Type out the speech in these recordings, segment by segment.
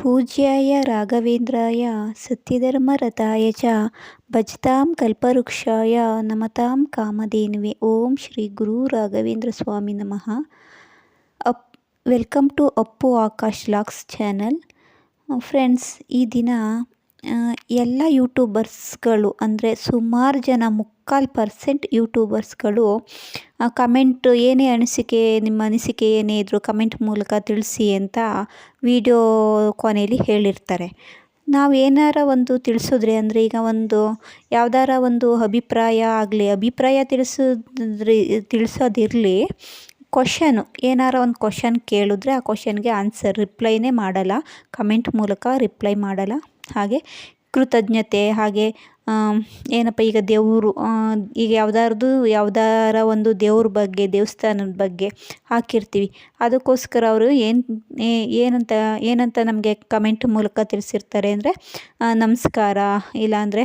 ಪೂಜ್ಯಾಯ ರಾಘವೇಂದ್ರಾಯ ಸತ್ಯಧರ್ಮರತಾಯ ಚ ಭಜತಾಂ ಕಲ್ಪವೃಕ್ಷಾಯ ನಮತಾಂ ಕಾಮಧೇನುವೆ. ಓಂ ಶ್ರೀ ಗುರು ರಾಘವೇಂದ್ರ ಸ್ವಾಮಿ ನಮಃ. Up, welcome to Appu Akash vlogs channel. Friends, ಈ ದಿನ ಎಲ್ಲ ಯೂಟ್ಯೂಬರ್ಸ್ಗಳು ಅಂದರೆ ಸುಮಾರು ಜನ ಮುಕ್ಕಾಲು ಪರ್ಸೆಂಟ್ ಯೂಟ್ಯೂಬರ್ಸ್ಗಳು ಕಮೆಂಟ್ ಏನೇ ಅನಿಸಿಕೆ, ನಿಮ್ಮ ಅನಿಸಿಕೆ ಏನೇ ಇದ್ದರೂ ಕಮೆಂಟ್ ಮೂಲಕ ತಿಳಿಸಿ ಅಂತ ವಿಡಿಯೋ ಕೊನೆಯಲ್ಲಿ ಹೇಳಿರ್ತಾರೆ. ನಾವು ಏನಾರ ಒಂದು ತಿಳಿಸಿದ್ರೆ ಅಂದರೆ ಈಗ ಒಂದು ಯಾವ್ದಾರ ಒಂದು ಅಭಿಪ್ರಾಯ ಆಗಲಿ, ಅಭಿಪ್ರಾಯ ತಿಳಿಸಿದ್ರಿ, ತಿಳಿಸೋದಿರಲಿ ಕ್ವಶನು ಏನಾರ ಒಂದು ಕ್ವಶನ್ ಕೇಳಿದ್ರೆ ಆ ಕ್ವಶನ್ಗೆ ಆನ್ಸರ್ ರಿಪ್ಲೈನೇ ಮಾಡಲ್ಲ ಕಮೆಂಟ್ ಮೂಲಕ ರಿಪ್ಲೈ ಮಾಡಲ್ಲ. ಹಾಗೆ ಕೃತಜ್ಞತೆ ಹಾಗೆ ಏನಪ್ಪ ಈಗ ದೇವರು ಈಗ ಯಾವ್ದಾರ್ದು, ಯಾವ್ದಾರ ಒಂದು ದೇವ್ರ ಬಗ್ಗೆ, ದೇವಸ್ಥಾನದ ಬಗ್ಗೆ ಹಾಕಿರ್ತೀವಿ. ಅದಕ್ಕೋಸ್ಕರ ಅವರು ಏನು ಏನಂತ ಏನಂತ ನಮಗೆ ಕಮೆಂಟ್ ಮೂಲಕ ತಿಳಿಸಿರ್ತಾರೆ ಅಂದರೆ ನಮಸ್ಕಾರ, ಇಲ್ಲಾಂದರೆ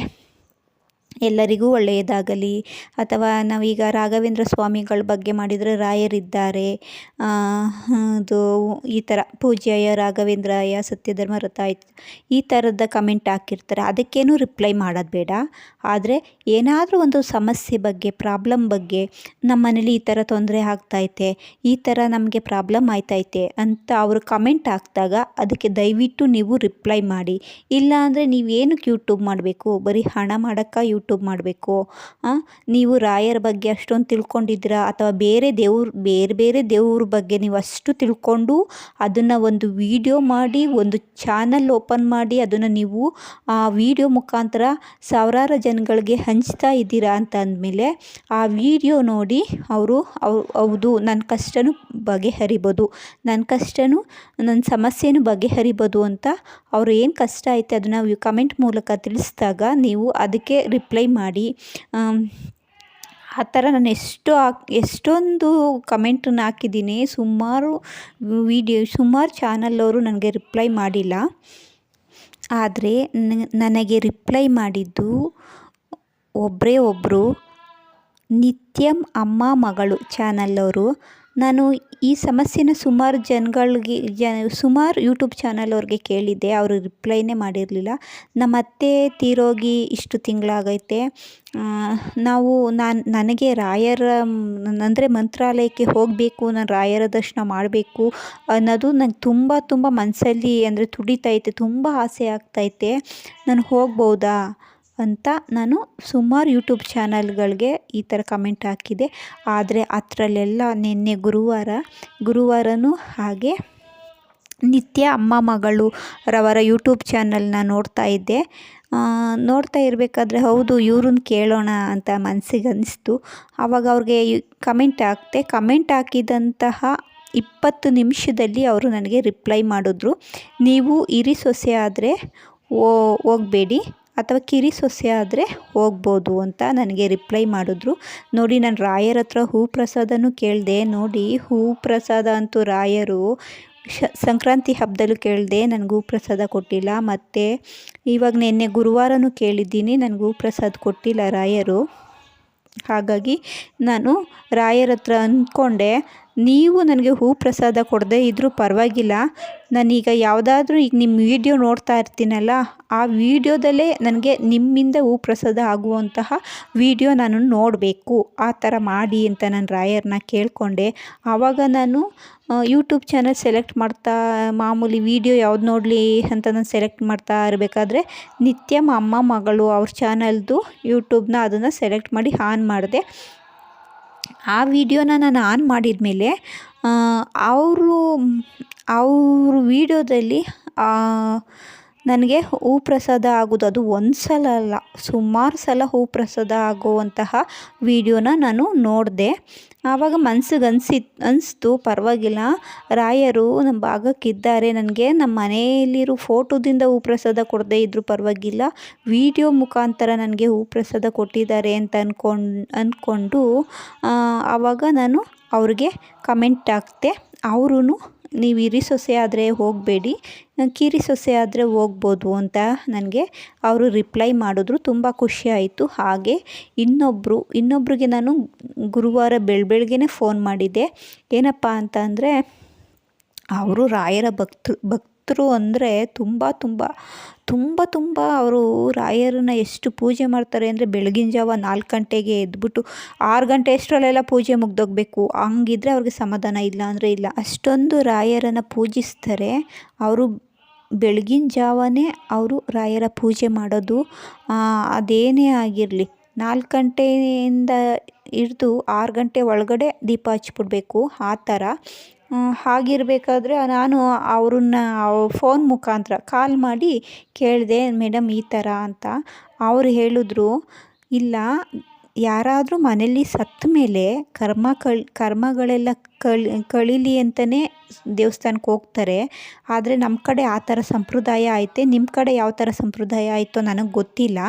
ಎಲ್ಲರಿಗೂ ಒಳ್ಳೆಯದಾಗಲಿ. ಅಥವಾ ನಾವೀಗ ರಾಘವೇಂದ್ರ ಸ್ವಾಮಿಗಳ ಬಗ್ಗೆ ಮಾಡಿದರೆ ರಾಯರಿದ್ದಾರೆ. ಅದು ಈ ಥರ ಪೂಜ್ಯಾಯ ರಾಘವೇಂದ್ರಾಯ ಸತ್ಯಧರ್ಮ ರಥಾಯಿತು ಈ ಥರದ ಕಮೆಂಟ್ ಹಾಕಿರ್ತಾರೆ. ಅದಕ್ಕೇನು ರಿಪ್ಲೈ ಮಾಡೋದು ಬೇಡ. ಆದರೆ ಏನಾದರೂ ಒಂದು ಸಮಸ್ಯೆ ಬಗ್ಗೆ, ಪ್ರಾಬ್ಲಮ್ ಬಗ್ಗೆ ನಮ್ಮ ಮನೇಲಿ ಈ ಥರ ತೊಂದರೆ ಆಗ್ತೈತೆ ಈ ಥರ ನಮಗೆ ಪ್ರಾಬ್ಲಮ್ ಆಯ್ತೈತೆ ಅಂತ ಅವರು ಕಮೆಂಟ್ ಹಾಕಿದಾಗ ಅದಕ್ಕೆ ದಯವಿಟ್ಟು ನೀವು ರಿಪ್ಲೈ ಮಾಡಿ. ಇಲ್ಲ ನೀವೇನಕ್ಕೆ ಯೂಟ್ಯೂಬ್ ಮಾಡಬೇಕು? ಬರೀ ಹಣ ಮಾಡೋಕ್ಕೆ ಯೂಟ್ಯೂಬ್ ಮಾಡಬೇಕು ನೀವು ರಾಯರ ಬಗ್ಗೆ ಅಷ್ಟೊಂದು ತಿಳ್ಕೊಂಡಿದ್ದೀರಾ? ಅಥವಾ ಬೇರೆ ದೇವ್ರ, ಬೇರೆ ಬೇರೆ ದೇವ್ರ ಬಗ್ಗೆ ನೀವು ಅಷ್ಟು ತಿಳ್ಕೊಂಡು ಅದನ್ನು ಒಂದು ವಿಡಿಯೋ ಮಾಡಿ, ಒಂದು ಚಾನಲ್ ಓಪನ್ ಮಾಡಿ ಅದನ್ನು ನೀವು ಆ ವಿಡಿಯೋ ಮುಖಾಂತರ ಸಾವಿರಾರು ಜನಗಳಿಗೆ ಹಂಚ್ತಾ ಇದ್ದೀರಾ ಅಂತ ಅಂದಮೇಲೆ ಆ ವಿಡಿಯೋ ನೋಡಿ ಅವರು ಅವ್ ಹೌದು ನನ್ನ ಕಷ್ಟನೂ ಬಗೆಹರಿಬೋದು ನನ್ನ ಕಷ್ಟನೂ ನನ್ನ ಸಮಸ್ಯೆನೂ ಬಗೆಹರಿಬೋದು ಅಂತ ಅವರು ಏನು ಕಷ್ಟ ಐತೆ ಅದನ್ನು ಕಮೆಂಟ್ ಮೂಲಕ ತಿಳಿಸಿದಾಗ ನೀವು ಅದಕ್ಕೆ ರಿಪ್ಲೈ ಮಾಡಿ ಆಮ್, ಆ ಥರ ನಾನು ಎಷ್ಟು ಹಾಕ್ ಎಷ್ಟೊಂದು ಕಮೆಂಟನ್ನು ಹಾಕಿದ್ದೀನಿ. ಸುಮಾರು ವಿಡಿಯೋ ಸುಮಾರು ಚಾನಲ್ಲವರು ನನಗೆ ರಿಪ್ಲೈ ಮಾಡಿಲ್ಲ. ಆದರೆ ನನಗೆ ರಿಪ್ಲೈ ಮಾಡಿದ್ದು ಒಬ್ಬರೇ ಒಬ್ಬರು ನಿತ್ಯಂ ಅಮ್ಮ ಮಗಳು ಚಾನಲ್ಲವರು ನಾನು ಈ ಸಮಸ್ಯೆನ ಸುಮಾರು ಜನಗಳಿಗೆ, ಜ, ಸುಮಾರು ಯೂಟ್ಯೂಬ್ ಚಾನಲ್ ಅವ್ರಿಗೆ ಕೇಳಿದ್ದೆ. ಅವರು ರಿಪ್ಲೈನೇ ಮಾಡಿರಲಿಲ್ಲ. ನಮ್ಮ ಅತ್ತೆ ತೀರೋಗಿ ಇಷ್ಟು ತಿಂಗಳಾಗೈತೆ. ನಾವು ನಾನು, ನನಗೆ ರಾಯರ, ಅಂದರೆ ಮಂತ್ರಾಲಯಕ್ಕೆ ಹೋಗಬೇಕು, ನಾನು ರಾಯರ ದರ್ಶನ ಮಾಡಬೇಕು ಅನ್ನೋದು ನಂಗೆ ತುಂಬ ತುಂಬ ಮನಸ್ಸಲ್ಲಿ ಅಂದರೆ ತುಡಿತೈತೆ ತುಂಬ ಆಸೆ ಆಗ್ತೈತೆ ನಾನು ಹೋಗ್ಬೋದಾ? ಅಂತ ನಾನು ಸುಮಾರು ಯೂಟ್ಯೂಬ್ ಚಾನಲ್ಗಳಿಗೆ ಈ ಥರ ಕಮೆಂಟ್ ಹಾಕಿದೆ. ಆದರೆ ಅದರಲ್ಲೆಲ್ಲ ನಿನ್ನೆ ಗುರುವಾರ, ಗುರುವಾರನೂ ಹಾಗೆ ನಿತ್ಯ ಅಮ್ಮ ಮಗಳು ರವರ ಯೂಟ್ಯೂಬ್ ಚಾನಲ್ನ ನೋಡ್ತಾ ಇದ್ದೆ. ನೋಡ್ತಾ ಇರಬೇಕಾದ್ರೆ ಹೌದು, ಇವ್ರನ್ನ ಕೇಳೋಣ ಅಂತ ಮನಸ್ಸಿಗೆ ಅನ್ನಿಸ್ತು ಆವಾಗ ಅವ್ರಿಗೆ ಕಮೆಂಟ್ ಹಾಕ್ತೆ ಕಮೆಂಟ್ ಹಾಕಿದಂತಹ ಇಪ್ಪತ್ತು ನಿಮಿಷದಲ್ಲಿ ಅವರು ನನಗೆ ರಿಪ್ಲೈ ಮಾಡಿದ್ರು. ನೀವು ಇರಿ ಸೊಸೆ ಆದರೆ ಹೋಗಬೇಡಿ. ಅಥವಾ ಕಿರಿ ಸೊಸೆ ಆದರೆ ಹೋಗ್ಬೋದು ಅಂತ ನನಗೆ ರಿಪ್ಲೈ ಮಾಡಿದ್ರು. ನೋಡಿ, ನಾನು ರಾಯರ ಹತ್ರ ಹೂ ಪ್ರಸಾದನೂ ಕೇಳಿದೆ. ನೋಡಿ, ಹೂ ಪ್ರಸಾದ ಅಂತೂ ರಾಯರು ಶ, ಸಂಕ್ರಾಂತಿ ಹಬ್ಬದಲ್ಲೂ ಕೇಳಿದೆ ನನಗೆ ಪ್ರಸಾದ ಕೊಟ್ಟಿಲ್ಲ. ಮತ್ತು ಇವಾಗ ನಿನ್ನೆ ಗುರುವಾರನೂ ಕೇಳಿದ್ದೀನಿ, ನನಗೆ ಪ್ರಸಾದ ಕೊಟ್ಟಿಲ್ಲ ರಾಯರು. ಹಾಗಾಗಿ ನಾನು ರಾಯರ ಹತ್ರ ಅಂದ್ಕೊಂಡೆ ನೀವು ನನಗೆ ಹೂ ಪ್ರಸಾದ ಕೊಡದೆ ಇದ್ದರೂ ಪರವಾಗಿಲ್ಲ. ನಾನೀಗ ಯಾವುದಾದ್ರೂ ಈಗ ನಿಮ್ಮ ವಿಡಿಯೋ ನೋಡ್ತಾ ಇರ್ತೀನಲ್ಲ, ಆ ವಿಡಿಯೋದಲ್ಲೇ ನನಗೆ ನಿಮ್ಮಿಂದ ಹೂ ಪ್ರಸಾದ ಆಗುವಂತಹ ವಿಡಿಯೋ ನಾನು ನೋಡಬೇಕು. ಆ ಥರ ಮಾಡಿ ಅಂತ ನಾನು ರಾಯರನ್ನ ಕೇಳಿಕೊಂಡೆ. ಆವಾಗ ನಾನು ಯೂಟ್ಯೂಬ್ ಚಾನಲ್ ಸೆಲೆಕ್ಟ್ ಮಾಡ್ತಾ, ಮಾಮೂಲಿ ವಿಡಿಯೋ ಯಾವ್ದು ನೋಡಲಿ ಅಂತ ನಾನು ಸೆಲೆಕ್ಟ್ ಮಾಡ್ತಾ ಇರಬೇಕಾದ್ರೆ, ನಿತ್ಯಮ್ಮ ಅಮ್ಮ ಮಗಳು ಅವ್ರ ಚಾನಲ್ದು ಯೂಟ್ಯೂಬ್ನ ಅದನ್ನು ಸೆಲೆಕ್ಟ್ ಮಾಡಿ ಆನ್ ಮಾಡಿದೆ. ಆ ವಿಡಿಯೋನ ನಾನು ಆನ್ ಮಾಡಿದ ಮೇಲೆ ಅವರು ಅವ್ರ ವಿಡಿಯೋದಲ್ಲಿ ನನಗೆ ಹೂ ಪ್ರಸಾದ ಆಗೋದು ಅದು ಒಂದು ಸಲ ಅಲ್ಲ, ಸುಮಾರು ಸಲ ಹೂ ಪ್ರಸಾದ ಆಗುವಂತಹ ವಿಡಿಯೋನ ನಾನು ನೋಡಿದೆ. ಆವಾಗ ಮನ್ಸಿಗೆ ಅನ್ಸಿ, ಅನಿಸ್ತು, ಪರವಾಗಿಲ್ಲ. ರಾಯರು ನಮ್ಮ ಭಾಗಕ್ಕಿದ್ದಾರೆ, ನನಗೆ ನಮ್ಮ ಮನೆಯಲ್ಲಿರೋ ಫೋಟೋದಿಂದ ಹೂ ಪ್ರಸಾದ ಕೊಡದೇ ಇದ್ದರೂ ಪರವಾಗಿಲ್ಲ. ವಿಡಿಯೋ ಮುಖಾಂತರ ನನಗೆ ಹೂ ಪ್ರಸಾದ ಕೊಟ್ಟಿದ್ದಾರೆ ಅಂತ ಅಂದ್ಕೊಂಡು ಅಂದ್ಕೊಂಡು ಆವಾಗ ನಾನು ಅವ್ರಿಗೆ ಕಮೆಂಟ್ ಹಾಕ್ತೆ ಅವರೂ ನೀವು ಇರಿ ಸೊಸೆ ಆದರೆ ಹೋಗಬೇಡಿ ಕಿರಿ ಸೊಸೆ ಆದರೆ ಹೋಗ್ಬೋದು ಅಂತ ನನಗೆ ಅವರು ರಿಪ್ಲೈ ಮಾಡಿದ್ರು. ತುಂಬ ಖುಷಿ ಆಯಿತು. ಹಾಗೆ ಇನ್ನೊಬ್ಬರು ಇನ್ನೊಬ್ರಿಗೆ ನಾನು ಗುರುವಾರ ಬೆಳ ಬೆಳಗ್ಗೆನೇ ಫೋನ್ ಮಾಡಿದ್ದೆ. ಏನಪ್ಪ ಅಂತ ಅವರು ರಾಯರ ಭಕ್ತ ಭಕ್ ಭಕ್ತರು ಅಂದರೆ ತುಂಬ ತುಂಬ ತುಂಬ ತುಂಬ ಅವರು ರಾಯರನ್ನ ಎಷ್ಟು ಪೂಜೆ ಮಾಡ್ತಾರೆ ಅಂದರೆ ಬೆಳಗಿನ ಜಾವ ನಾಲ್ಕು ಗಂಟೆಗೆ ಎದ್ಬಿಟ್ಟು ಆರು ಗಂಟೆ ಅಷ್ಟರಲ್ಲೆಲ್ಲ ಪೂಜೆ ಮುಗ್ದೋಗಬೇಕು. ಹಂಗಿದ್ರೆ ಅವ್ರಿಗೆ ಸಮಾಧಾನ ಇಲ್ಲ ಅಂದರೆ ಇಲ್ಲ. ಅಷ್ಟೊಂದು ರಾಯರನ್ನು ಪೂಜಿಸ್ತಾರೆ. ಅವರು ಬೆಳಗಿನ ಜಾವನೇ ಅವರು ರಾಯರ ಪೂಜೆ ಮಾಡೋದು ಅದೇನೇ ಆಗಿರಲಿ. ನಾಲ್ಕು ಗಂಟೆಯಿಂದ ಹಿಡ್ದು ಆರು ಗಂಟೆ ಒಳಗಡೆ ದೀಪ ಹಚ್ಬಿಡ್ಬೇಕು. ಆ ಥರ. ಹಾಗಿರಬೇಕಾದ್ರೆ ನಾನು ಅವ್ರನ್ನ ಫೋನ್ ಮುಖಾಂತರ ಕಾಲ್ ಮಾಡಿ ಕೇಳಿದೆ, ಮೇಡಮ್, ಈ ಥರ ಅಂತ ಅವರು ಹೇಳಿದ್ರು. ಇಲ್ಲ, ಯಾರಾದರೂ ಮನೇಲಿ ಸತ್ತ ಮೇಲೆ ಕರ್ಮ ಕಳ್ ಕರ್ಮಗಳೆಲ್ಲ ಕಳ್, ಕಳೀಲಿ ಅಂತಲೇ ದೇವಸ್ಥಾನಕ್ಕೆ ಹೋಗ್ತಾರೆ. ಆದರೆ ನಮ್ಮ ಕಡೆ ಆ ಥರ ಸಂಪ್ರದಾಯ ಐತೆ. ನಿಮ್ಮ ಕಡೆ ಯಾವ ಥರ ಸಂಪ್ರದಾಯ ಆಯಿತೋ ನನಗೆ ಗೊತ್ತಿಲ್ಲ.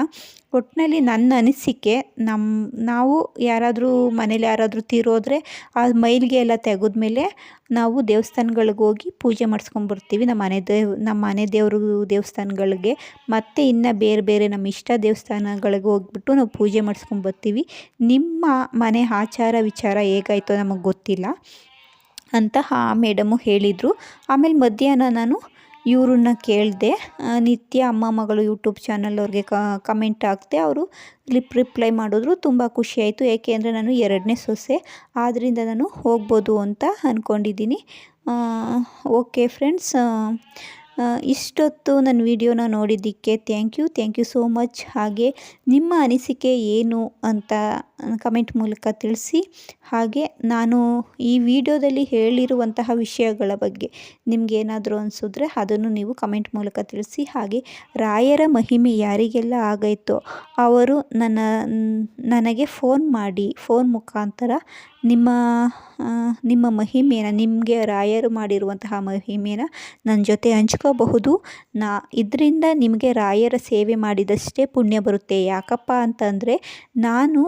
ಒಟ್ಟಿನಲ್ಲಿ ನನ್ನ ಅನಿಸಿಕೆ ನಮ್ಮ ನಾವು ಯಾರಾದರೂ ಮನೇಲಿ ಯಾರಾದರೂ ತೀರೋದ್ರೆ ಆ ಮೈಲಿಗೆ ಎಲ್ಲ ತೆಗೆದ್ಮೇಲೆ ನಾವು ದೇವಸ್ಥಾನಗಳಿಗೆ ಹೋಗಿ ಪೂಜೆ ಮಾಡಿಸ್ಕೊಂಡ್ಬರ್ತೀವಿ ನಮ್ಮ ಮನೆ ದೇವ್, ನಮ್ಮ ಮನೆ ದೇವರು ದೇವಸ್ಥಾನಗಳಿಗೆ. ಮತ್ತು ಇನ್ನು ಬೇರೆ ಬೇರೆ ನಮ್ಮ ಇಷ್ಟ ದೇವಸ್ಥಾನಗಳಿಗೆ ಹೋಗ್ಬಿಟ್ಟು ನಾವು ಪೂಜೆ ಮಾಡಿಸ್ಕೊಂಡ್ಬರ್ತೀವಿ ನಿಮ್ಮ ಮನೆ ಆಚಾರ ವಿಚಾರ ಹೇಗಾಯಿತೋ ನಮಗೆ ಗೊತ್ತಿಲ್ಲ. ಅಂತ ಆ ಮೇಡಮು ಹೇಳಿದರು. ಆಮೇಲೆ ಮಧ್ಯಾಹ್ನ ನಾನು ಇವ್ರನ್ನ ಕೇಳಿದೆ ನಿತ್ಯ ಅಮ್ಮ ಮಗಳು ಯೂಟ್ಯೂಬ್ ಚಾನಲ್ ಅವ್ರಿಗೆ ಕಮೆಂಟ್ ಹಾಕ್ತೆ ಅವರು ಲಿಪ್ ರಿಪ್ಲೈ ಮಾಡಿದ್ರು. ತುಂಬ ಖುಷಿಯಾಯಿತು ಏಕೆ ಅಂದರೆ ನಾನು ಎರಡನೇ ಸೊಸೆ ಆದ್ದರಿಂದ ನಾನು ಹೋಗ್ಬೋದು ಅಂತ ಅಂದ್ಕೊಂಡಿದ್ದೀನಿ ಓಕೆ ಫ್ರೆಂಡ್ಸ್ ಇಷ್ಟೊತ್ತು ನನ್ನ ವಿಡಿಯೋನ ನೋಡಿದ್ದಕ್ಕೆ thank you thank you so much ಹಾಗೆ ನಿಮ್ಮ ಅನಿಸಿಕೆ ಏನು ಅಂತ ಕಮೆಂಟ್ ಮೂಲಕ ತಿಳಿಸಿ. ಹಾಗೆ ನಾನು ಈ ವಿಡಿಯೋದಲ್ಲಿ ಹೇಳಿರುವಂತಹ ವಿಷಯಗಳ ಬಗ್ಗೆ ನಿಮಗೇನಾದರೂ ಅನಿಸಿದ್ರೆ ಅದನ್ನು ನೀವು ಕಮೆಂಟ್ ಮೂಲಕ ತಿಳಿಸಿ. ಹಾಗೆ ರಾಯರ ಮಹಿಮೆ ಯಾರಿಗೆಲ್ಲ ಆಗೈತೋ ಅವರು ನನ್ನ, ನನಗೆ ಫೋನ್ ಮಾಡಿ ಫೋನ್ ಮುಖಾಂತರ ನಿಮ್ಮ ನಿಮ್ಮ ಮಹಿಮೆಯನ್ನು ನಿಮಗೆ ರಾಯರು ಮಾಡಿರುವಂತಹ ಮಹಿಮೆಯನ್ನು ನನ್ನ ಜೊತೆ ಹಂಚ್ಕೋಬಹುದು. ನಾ, ಇದರಿಂದ ನಿಮಗೆ ರಾಯರ ಸೇವೆ ಮಾಡಿದಷ್ಟೇ ಪುಣ್ಯ ಬರುತ್ತೆ. ಯಾಕಪ್ಪ ಅಂತಂದರೆ, ನಾನು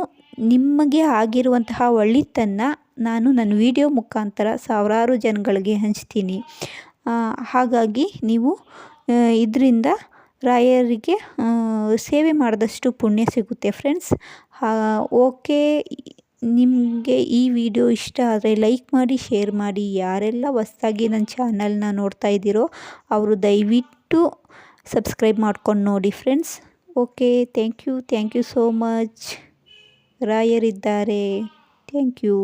ನಿಮಗೆ ಆಗಿರುವಂತಹ ಒಳ್ಳಿತನ್ನು ನಾನು ನನ್ನ ವಿಡಿಯೋ ಮುಖಾಂತರ ಸಾವಿರಾರು ಜನಗಳಿಗೆ ಹಂಚ್ತೀನಿ. ಹಾಗಾಗಿ ನೀವು ಇದರಿಂದ ರಾಯರಿಗೆ ಸೇವೆ ಮಾಡಿದಷ್ಟು ಪುಣ್ಯ ಸಿಗುತ್ತೆ. ಫ್ರೆಂಡ್ಸ್ ಓಕೆ ನಿಮಗೆ ಈ ವಿಡಿಯೋ ಇಷ್ಟ ಆದರೆ ಲೈಕ್ ಮಾಡಿ, ಶೇರ್ ಮಾಡಿ. ಯಾರೆಲ್ಲ ಹೊಸ್ದಾಗಿ ನನ್ನ ಚಾನಲ್ನ ನೋಡ್ತಾ ಇದ್ದೀರೋ ಅವರು ದಯವಿಟ್ಟು ಸಬ್ಸ್ಕ್ರೈಬ್ ಮಾಡ್ಕೊಂಡು ನೋಡಿ friends. Okay, thank you thank you so much. ರಾಯರಿದ್ದಾರೆ. Thank you.